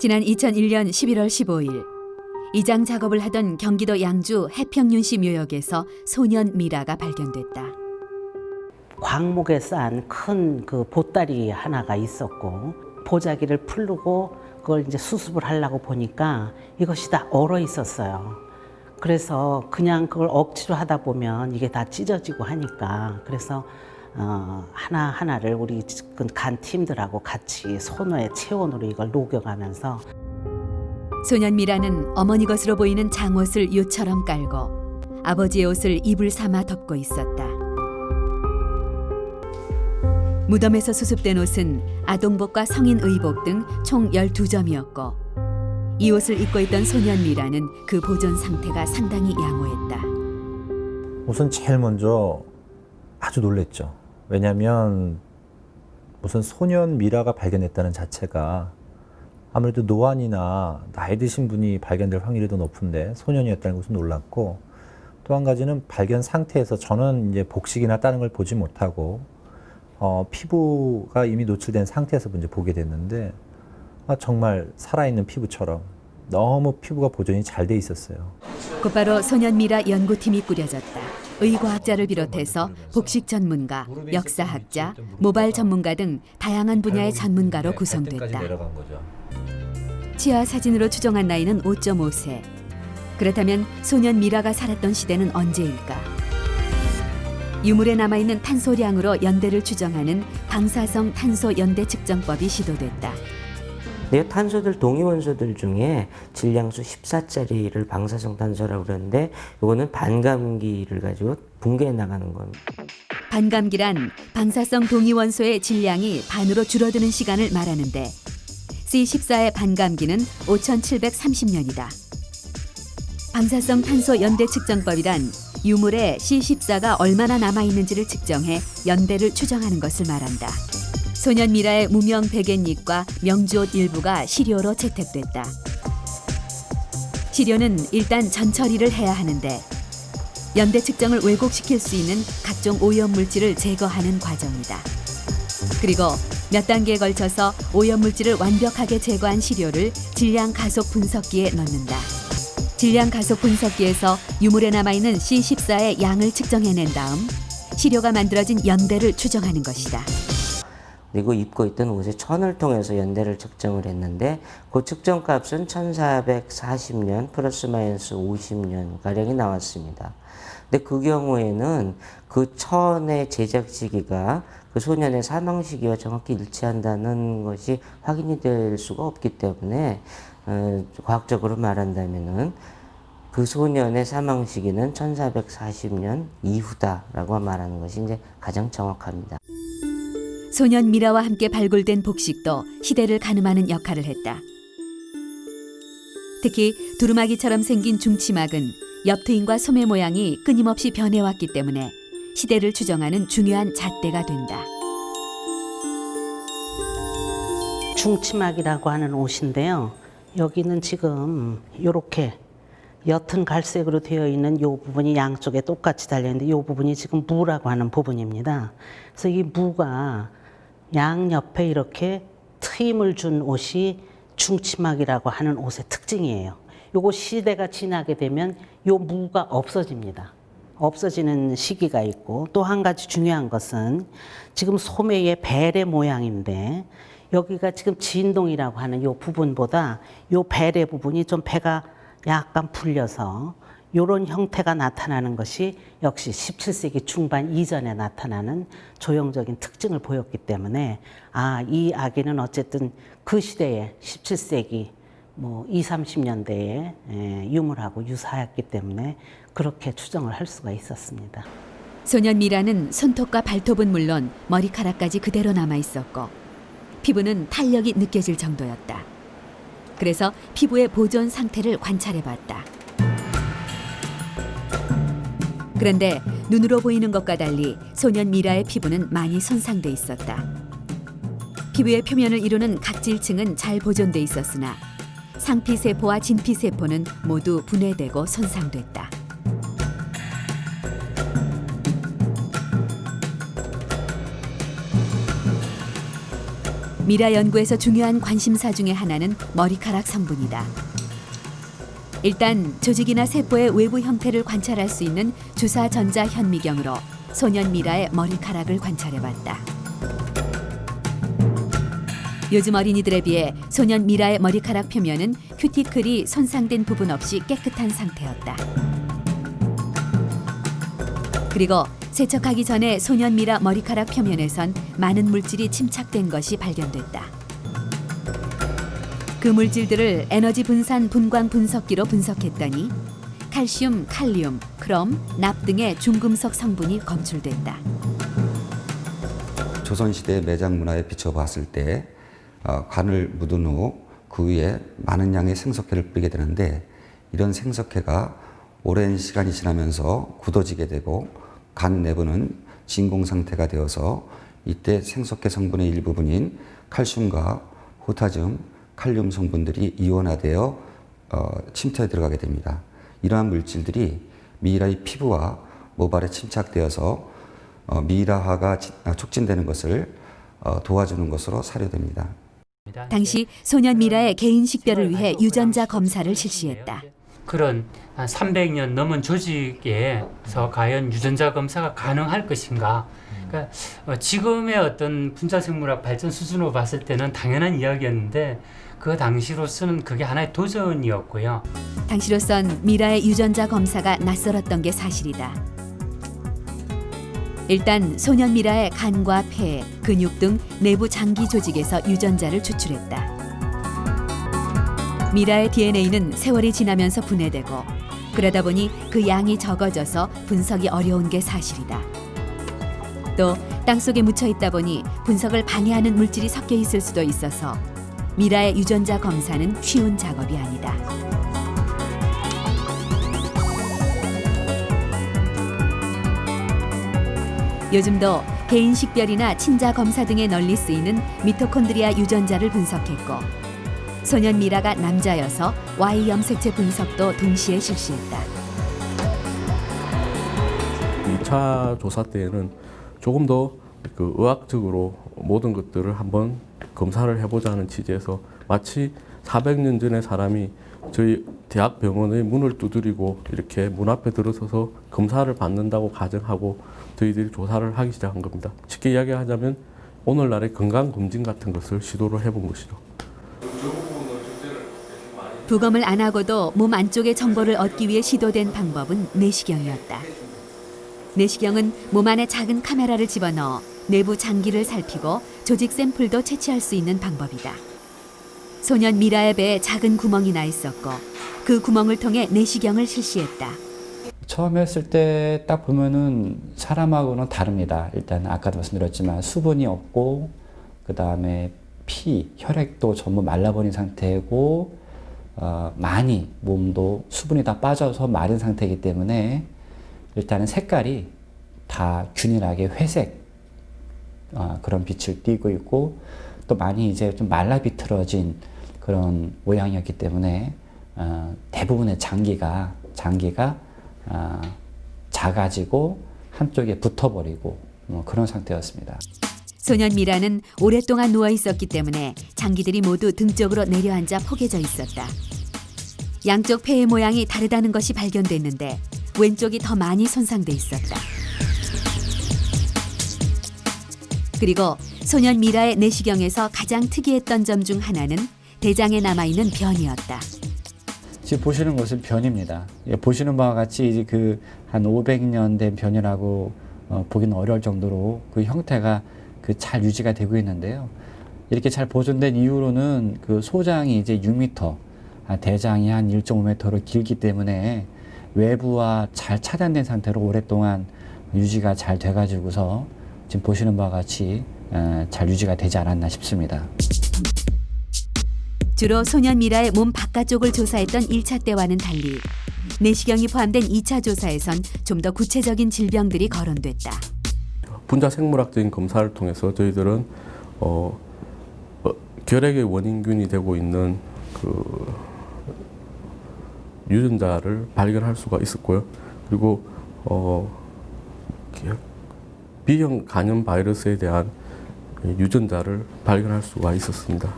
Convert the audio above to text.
지난 2001년 11월 15일 이장 작업을 하던 경기도 양주 해평윤씨 묘역에서 소년 미라가 발견됐다. 광목에 쌓은 큰그 보따리 하나가 있었고 보자기를 풀르고 그걸 이제 수습을 하려고 보니까 이것이 다 얼어 있었어요. 그래서 그냥 그걸 억지로 하다 보면 이게 다 찢어지고 하니까 그래서 어, 하나 하나를 우리 간 팀들하고 같이 손에 체온으로 이걸 녹여가면서 소년 미라는 어머니 것으로 보이는 장옷을 요처럼 깔고 아버지의 옷을 이불 삼아 덮고 있었다. 무덤에서 수습된 옷은 아동복과 성인 의복 등 총 12점이었고 이 옷을 입고 있던 소년 미라는 그 보존 상태가 상당히 양호했다. 우선 제일 먼저 아주 놀랬죠. 왜냐하면 무슨 소년 미라가 발견됐다는 자체가 아무래도 노안이나 나이 드신 분이 발견될 확률이 더 높은데 소년이었다는 것은 놀랐고 또 한 가지는 발견 상태에서 저는 이제 복식이나 다른 걸 보지 못하고 어, 피부가 이미 노출된 상태에서 먼저 보게 됐는데 아, 정말 살아있는 피부처럼 너무 피부가 보존이 잘 돼 있었어요. 곧바로 소년 미라 연구팀이 꾸려졌다. 의과학자를 비롯해서 복식 전문가, 역사학자, 모발 전문가 등 다양한 분야의 전문가로 구성됐다. 내려간 거죠. 치아 사진으로 추정한 나이는 5.5세. 그렇다면 소년 미라가 살았던 시대는 언제일까? 유물에 남아 있는 탄소량으로 연대를 추정하는 방사성 탄소 연대 측정법이 시도됐다. 네, 탄소들 동위 원소들 중에 질량수 14짜리를 방사성 탄소라고 그러는데 이거는 반감기를 가지고 붕괴해 나가는 겁니다. 반감기란 방사성 동위원소의 질량이 반으로 줄어드는 시간을 말하는데 C14의 반감기는 5730년이다. 방사성 탄소 연대 측정법이란 유물에 C14가 얼마나 남아 있는지를 측정해 연대를 추정하는 것을 말한다. 소년 미라의 무명 백엔잎과 명주옷 일부가 시료로 채택됐다. 시료는 일단 전처리를 해야 하는데 연대 측정을 왜곡시킬 수 있는 각종 오염 물질을 제거하는 과정이다. 그리고 몇 단계에 걸쳐서 오염 물질을 완벽하게 제거한 시료를 질량 가속 분석기에 넣는다. 질량 가속 분석기에서 유물에 남아 있는 C14의 양을 측정해낸 다음 시료가 만들어진 연대를 추정하는 것이다. 그리고 입고 있던 옷의 천을 통해서 연대를 측정을 했는데 그 측정 값은 1440년 플러스 마이너스 50년 가량이 나왔습니다. 근데 그 경우에는 그 천의 제작 시기가 그 소년의 사망 시기와 정확히 일치한다는 것이 확인이 될 수가 없기 때문에 어, 과학적으로 말한다면은 그 소년의 사망 시기는 1440년 이후다라고 말하는 것이 이제 가장 정확합니다. 소년 미라와 함께 발굴된 복식도 시대를 가늠하는 역할을 했다. 특히 두루마기처럼 생긴 중치막은 옆트임과 소매 모양이 끊임없이 변해왔기 때문에 시대를 추정하는 중요한 잣대가 된다. 중치막이라고 하는 옷인데요. 여기는 지금 이렇게 옅은 갈색으로 되어 있는 이 부분이 양쪽에 똑같이 달려 있는데 이 부분이 지금 무라고 하는 부분입니다. 그래서 이 무가 양 옆에 이렇게 트임을 준 옷이 중치막이라고 하는 옷의 특징이에요. 요거 시대가 지나게 되면 요 무가 없어집니다. 없어지는 시기가 있고 또 한 가지 중요한 것은 지금 소매의 벨의 모양인데 여기가 지금 진동이라고 하는 요 부분보다 요 벨의 부분이 좀 배가 약간 풀려서 요런 형태가 나타나는 것이 역시 17세기 중반 이전에 나타나는 조형적인 특징을 보였기 때문에 아, 이 아기는 어쨌든 그 시대에 17세기 뭐 2, 30년대에 유물하고 유사했기 때문에 그렇게 추정을 할 수가 있었습니다. 소년 미라는 손톱과 발톱은 물론 머리카락까지 그대로 남아 있었고 피부는 탄력이 느껴질 정도였다. 그래서 피부의 보존 상태를 관찰해 봤다. 그런데 눈으로 보이는 것과 달리 소년 미라의 피부는 많이 손상돼 있었다. 피부의 표면을 이루는 각질층은 잘 보존돼 있었으나 상피 세포와 진피 세포는 모두 분해되고 손상됐다. 미라 연구에서 중요한 관심사 중의 하나는 머리카락 성분이다. 일단 조직이나 세포의 외부 형태를 관찰할 수 있는 주사 전자 현미경으로 소년 미라의 머리카락을 관찰해봤다. 요즘 어린이들에 비해 소년 미라의 머리카락 표면은 큐티클이 손상된 부분 없이 깨끗한 상태였다. 그리고 세척하기 전에 소년 미라 머리카락 표면에선 많은 물질이 침착된 것이 발견됐다. 그 물질들을 에너지 분산 분광 분석기로 분석했더니 칼슘, 칼륨, 크롬, 납 등의 중금속 성분이 검출됐다. 조선시대 매장 문화에 비춰봤을 때 어, 관을 묻은 후 그 위에 많은 양의 생석회를 뿌리게 되는데 이런 생석회가 오랜 시간이 지나면서 굳어지게 되고 간 내부는 진공 상태가 되어서 이때 생석회 성분의 일부분인 칼슘과 호타즘, 칼륨 성분들이 이온화되어 어, 침투에 들어가게 됩니다. 이러한 물질들이 미이라의 피부와 모발에 침착되어서 어, 미이라화가 지- 아, 촉진되는 것을 어, 도와주는 것으로 사료됩니다. 당시 소년 미라의 개인 식별을 위해 유전자 검사를 실시했다. 그런 한 300년 넘은 조직에서 과연 유전자 검사가 가능할 것인가? 그러니까 어, 지금의 어떤 분자생물학 발전 수준으로 봤을 때는 당연한 이야기였는데 그 당시로서는 그게 하나의 도전이었고요. 당시로선 미라의 유전자 검사가 낯설었던 게 사실이다. 일단 소년 미라의 간과 폐, 근육 등 내부 장기 조직에서 유전자를 추출했다. 미라의 DNA는 세월이 지나면서 분해되고 그러다 보니 그 양이 적어져서 분석이 어려운 게 사실이다. 또 땅속에 묻혀 있다 보니 분석을 방해하는 물질이 섞여 있을 수도 있어서 미라의 유전자 검사는 쉬운 작업이 아니다. 요즘도 개인 식별이나 친자 검사 등에 널리 쓰이는 미토콘드리아 유전자를 분석했고 소년 미라가 남자여서 Y 염색체 분석도 동시에 실시했다. 2차 조사 때에는 조금 더 그 의학적으로 모든 것들을 한번 검사를 해보자는 취지에서 마치 400년 전에 사람이 저희 대학 병원의 문을 두드리고 이렇게 문 앞에 들어서서 검사를 받는다고 가정하고 저희들이 조사를 하기 시작한 겁니다. 쉽게 이야기하자면 오늘날의 건강검진 같은 것을 시도를 해본 것이죠. 부검을 안 하고도 몸 안쪽의 정보를 얻기 위해 시도된 방법은 내시경이었다. 내시경은 몸 안에 작은 카메라를 집어넣어 내부 장기를 살피고 조직 샘플도 채취할 수 있는 방법이다. 소년 미라의 배에 작은 구멍이 나 있었고 그 구멍을 통해 내시경을 실시했다. 처음 했을 때 딱 보면은 사람하고는 다릅니다. 일단 아까도 말씀드렸지만 수분이 없고 그 다음에 피, 혈액도 전부 말라버린 상태고 어, 많이 몸도 수분이 다 빠져서 마른 상태이기 때문에 일단은 색깔이 다 균일하게 회색 어, 그런 빛을 띠고 있고 또 많이 이제 좀 말라 비틀어진 그런 모양이었기 때문에 어, 대부분의 장기가 장기가 어, 작아지고 한쪽에 붙어버리고 뭐 그런 상태였습니다. 소년 미라는 오랫동안 누워 있었기 때문에 장기들이 모두 등 쪽으로 내려앉아 포개져 있었다. 양쪽 폐의 모양이 다르다는 것이 발견됐는데 왼쪽이 더 많이 손상돼 있었다. 그리고 소년 미라의 내시경에서 가장 특이했던 점 중 하나는 대장에 남아 있는 변이었다. 지금 보시는 것은 변입니다. 예, 보시는 바와 같이 이제 그 한 500년 된 변이라고 어, 보기는 어려울 정도로 그 형태가 그 잘 유지가 되고 있는데요. 이렇게 잘 보존된 이유로는 그 소장이 이제 6m, 아, 대장이 한 1.5m로 길기 때문에 외부와 잘 차단된 상태로 오랫동안 유지가 잘 돼가지고서 지금 보시는 바와 같이 어, 잘 유지가 되지 않았나 싶습니다. 주로 소년 미라의 몸 바깥쪽을 조사했던 1차 때와는 달리 내시경이 포함된 2차 조사에선 좀 더 구체적인 질병들이 거론됐다. 분자 생물학적인 검사를 통해서 저희들은 어, 어, 결핵의 원인균이 되고 있는 그 유전자를 발견할 수가 있었고요. 그리고 어, 기- B형 간염 바이러스에 대한 유전자를 발견할 수가 있었습니다.